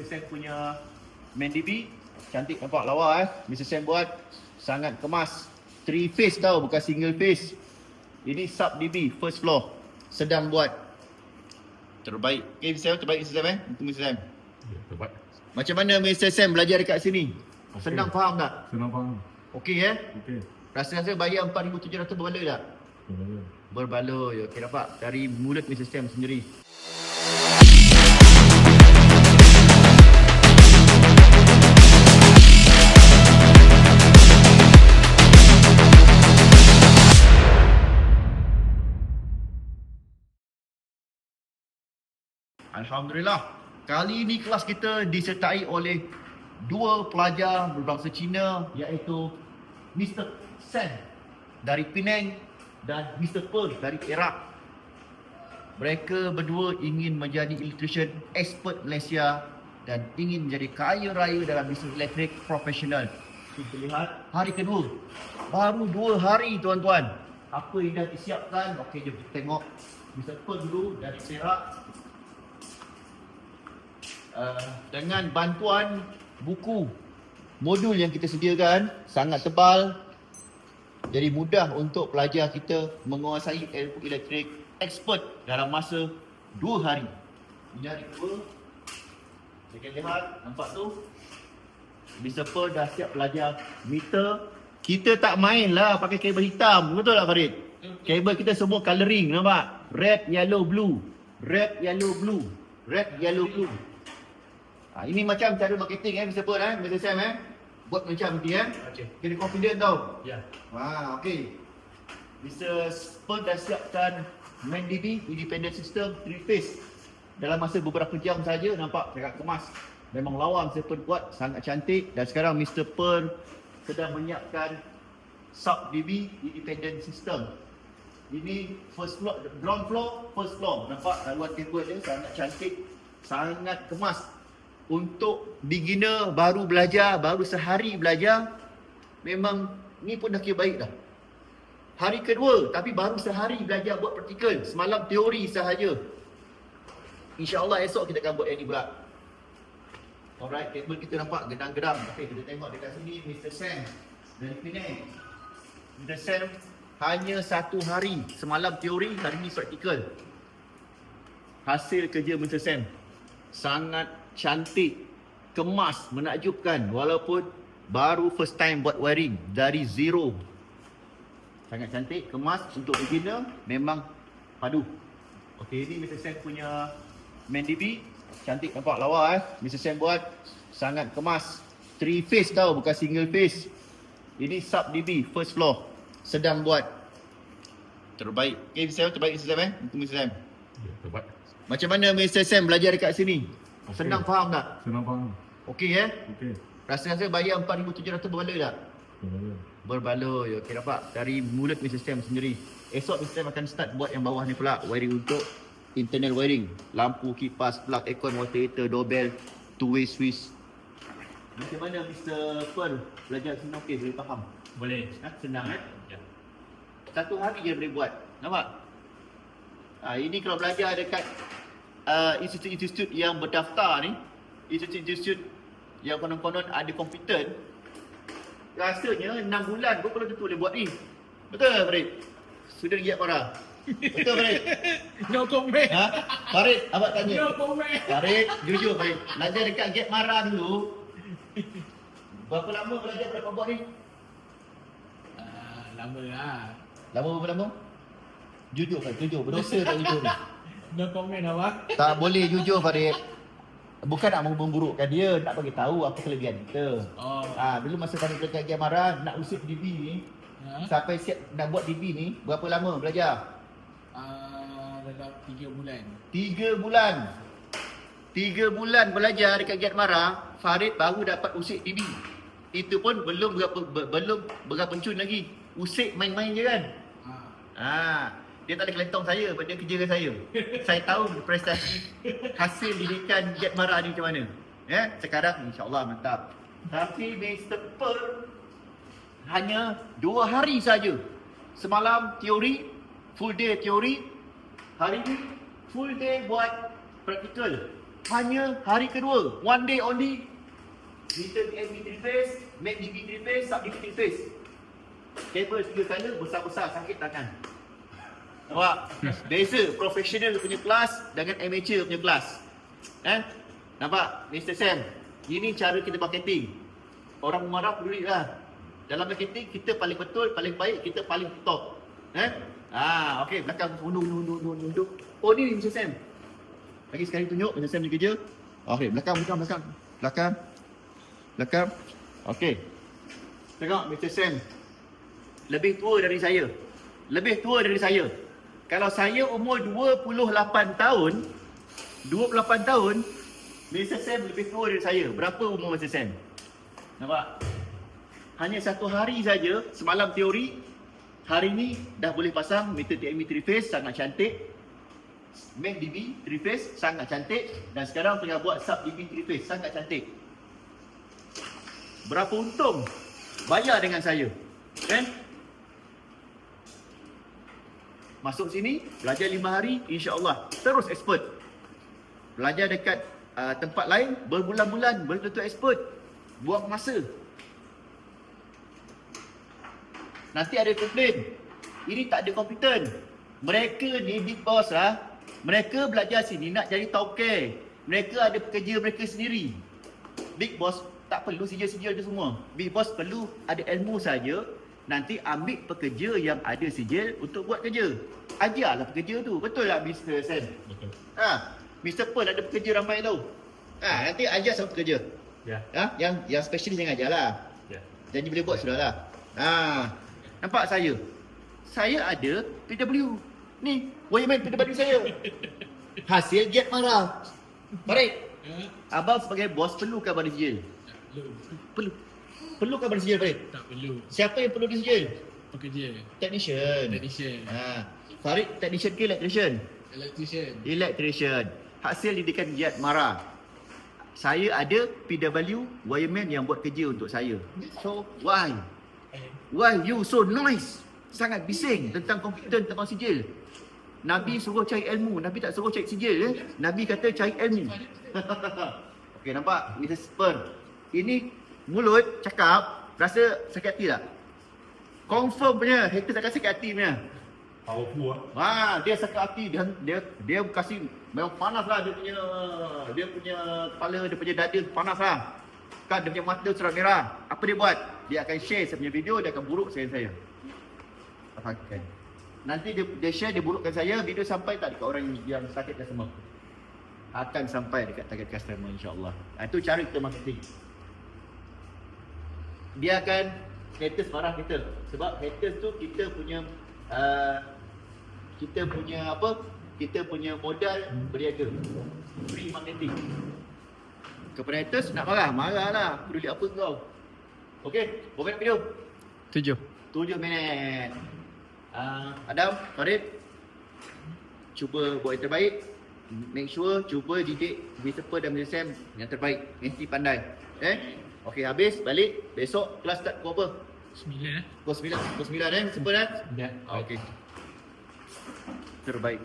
Mr. Sam punya ManDB. Cantik nampak lawa eh. Mr. Sam buat sangat kemas. Three face tau bukan single face. Ini sub DB first floor. Sedang buat. Terbaik. Okay Mr. Sam terbaik Mr. Sam eh. Untuk Mr. Sam. Ya, terbaik. Macam mana Mr. Sam belajar dekat sini? Okey. Senang faham tak? Senang faham. Okey eh? Okey. Rasa-rasa bayar 4,700 berbaloi tak? Sebenarnya. Berbaloi. Okey nampak? Dari mulut Mr. Sam sendiri. Alhamdulillah. Kali ini kelas kita disertai oleh dua pelajar berbangsa Cina iaitu Mr. Sen dari Penang dan Mr. Pearl dari Perak. Mereka berdua ingin menjadi electrician expert Malaysia dan ingin menjadi kaya raya dalam bisnes elektrik profesional. Kita lihat hari kedua. Baru dua hari tuan-tuan. Apa yang dah disiapkan? Okey, jom kita tengok Mr. Pearl dulu dari Perak. Uh, dengan bantuan buku modul yang kita sediakan sangat tebal jadi mudah untuk pelajar kita menguasai ilmu elektrik expert dalam masa 2 hari. Ini hari kedua. Kita lihat nampak tu. Mr. Pearl dah siap belajar meter. Kita tak main lah pakai kabel hitam. Betul tak Farid? Kabel kita semua colouring nampak? Red, yellow, blue. Red, yellow, blue. Red, yellow, blue. Ha, ini macam cara marketing eh Mr. Pearl eh, Mr. Sam eh. Buat macam ni eh. Okey. Kena confident tau. Ya. Ha, okey. Mr. Pearl dah siapkan ManDB Independent System 3 phase. Dalam masa beberapa jam saja nampak sangat kemas. Memang lawa Mr. Pearl buat sangat cantik dan sekarang Mr. Pearl sedang menyiapkan Sub DB Independent System. Ini first floor, ground floor, first floor. Nampak laluan kabel dia sangat cantik, sangat kemas. Untuk beginner baru belajar, baru sehari belajar, memang ni pun dah kira baik dah. Hari kedua tapi baru sehari belajar buat praktikal. Semalam teori sahaja. InsyaAllah esok kita akan buat yang ni pula. Alright, kabel kita nampak gedang-gedang. Okey, kita tengok dekat sini Mr. Sam dari Penang. Mr. Sam hanya satu hari. Semalam teori, hari ni praktikal. Hasil kerja Mr. Sam sangat cantik, kemas, menakjubkan walaupun baru first time buat wiring dari zero. Sangat cantik, kemas untuk beginner memang padu. Okey, ini Mr. Sam punya ManDB. Cantik nampak lawa eh. Mr. Sam buat sangat kemas. Three face tau, bukan single face. Ini sub DB, first floor. Sedang buat. Terbaik. Okay, Mr. Sam terbaik Mr. Sam eh. Untuk Mr. Sam. Ya, terbaik. Macam mana Mr. Sam belajar dekat sini? Okey. Senang faham tak? Senang faham. Okey eh? Okey. Rasa-rasa bayar 4,700 berbaloi tak? Sebenarnya. Berbaloi. Okey nampak? Dari mulut Mr. Sam sendiri. Esok Mr. Sam akan start buat yang bawah ni pula. Wiring untuk internal wiring. Lampu, kipas, plug, aircon, water heater, doorbell, two-way switch. Macam mana Mr. Pearl belajar sini okey? Boleh faham? Boleh. Ha? Senang eh? Ya. Satu hari je boleh buat. Nampak? Ha, ini kalau belajar dekat uh, institut-institut yang berdaftar ni, institut-institut yang konon-konon ada komputer, rasanya 6 bulan pun belum tentu boleh buat ni. Betul tak Farid? Sudah giat marah. Betul Farid? No comment. Ha? Farid, abang tanya. No comment. Farid, jujur Farid. Belajar dekat Get Marah dulu. Berapa lama belajar berapa buat ni? Ah, lama lah. Lama berapa lama? Jujur Farid, jujur. Berdosa tak jujur ni? No comment awak. Tak boleh jujur Farid. Bukan nak memburukkan dia, nak bagi tahu apa kelebihan kita. Oh. Ah, dulu masa kami dekat Get Marah nak usip DB ni, Ha? sampai siap nak buat DB ni, berapa lama belajar? Ah, dalam 3 bulan. Tiga bulan. Tiga bulan belajar dekat Giat Mara, Farid baru dapat usik DB. Itu pun belum berapa ber, belum berapa pencun lagi. Usik main-main je kan. Ah. Ha, dia tak ada kelentong saya, sebab dia kerja dengan saya. saya tahu prestasi hasil didikan Giat Mara ni macam mana. Ya, sekarang insya-Allah mantap. Tapi Mr. Pearl hanya dua hari saja. Semalam teori, full day teori. Hari ni full day buat praktikal. hanya hari kedua. One day only. Mr. TMB 3 phase, MACDB 3 phase, SubDB 3 phase. Kabel tiga color besar-besar sakit tangan. Nampak? Beza professional punya kelas dengan amateur punya kelas. Eh? Nampak? Mr. Sam, ini cara kita marketing. Orang marah peduli lah. Dalam marketing, kita paling betul, paling baik, kita paling top. Eh? Ah, okey, belakang undur, undur, undur, undur. Oh, ni Mr. Sam. Lagi sekali tunjuk Mr. Sam ni kerja. Okey, belakang, belakang, belakang. Belakang. Belakang. Okey. Tengok Mr. Sam. Lebih tua dari saya. Lebih tua dari saya. Kalau saya umur 28 tahun, 28 tahun, Mr. Sam lebih tua dari saya. Berapa umur Mr. Sam? Nampak? Hanya satu hari saja, semalam teori, hari ni dah boleh pasang meter TME 3 phase sangat cantik. MACDB 3 phase sangat cantik dan sekarang tengah buat sub DB 3 phase sangat cantik. Berapa untung bayar dengan saya? Kan? Masuk sini, belajar 5 hari, insya-Allah terus expert. Belajar dekat uh, tempat lain berbulan-bulan belum tentu expert. Buang masa. Nanti ada komplain. Ini tak ada kompeten. Mereka ni big boss lah. Mereka belajar sini nak jadi tauke. Mereka ada pekerja mereka sendiri. Big boss tak perlu sijil-sijil tu semua. Big boss perlu ada ilmu saja. Nanti ambil pekerja yang ada sijil untuk buat kerja. Ajarlah pekerja tu. Betul tak Mr. Sen? Betul. Ha, Mr. Pearl ada pekerja ramai tau. Ha, nanti ajar sama pekerja. Ya. Ha, yang yang specialist yang ajar lah. Ya. Janji boleh buat sudah lah. Ha, nampak saya? Saya ada PW. Ni, Wayman PW saya. Hasil get marah. Baik. Ya, Abang sebagai bos perlu kabar sijil. tak perlu. Perlu. Perlu kabar sijil, Farid. Tak perlu. Siapa yang perlu disijil? Pekerja. Technician. Technician. Ha. Farid technician ke electrician? Electrician. Electrician. Hasil didikan Jet Mara. Saya ada PW wireman yang buat kerja untuk saya. So, why? Why you so nice? Sangat bising tentang komputer, tentang sijil. Nabi suruh cari ilmu, Nabi tak suruh cari sijil eh. Nabi kata cari ilmu. Okey nampak Mr. Spern. Ini mulut cakap rasa sakit hati tak? Confirm punya, hater tak sakit hati punya. Powerful ah. Ha, dia sakit hati dia dia dia kasih memang panas lah dia punya dia punya kepala dia punya dada panas lah. Kan dia punya mata cerah merah. Apa dia buat? Dia akan share saya punya video dia akan buruk saya saya. Akan. Nanti dia, dia share dia burukkan saya video sampai tak dekat orang yang sakit customer. Akan sampai dekat target customer insya-Allah. Ha, itu cara kita marketing. Dia akan haters marah kita. Sebab haters tu kita punya uh, kita punya apa? Kita punya modal berniaga. Free marketing. Kepada haters nak marah marahlah. Peduli apa kau. Okey berapa minit video. Tujuh. 7 minit. Uh, Adam Farid cuba buat yang terbaik. Make sure cuba didik Mr. Dan Mr. Sam yang terbaik. Mesti pandai. Eh okey habis balik besok kelas start pukul apa Sembilan eh. pukul 9 pukul 9 eh. Pearl eh Ya. okey terbaik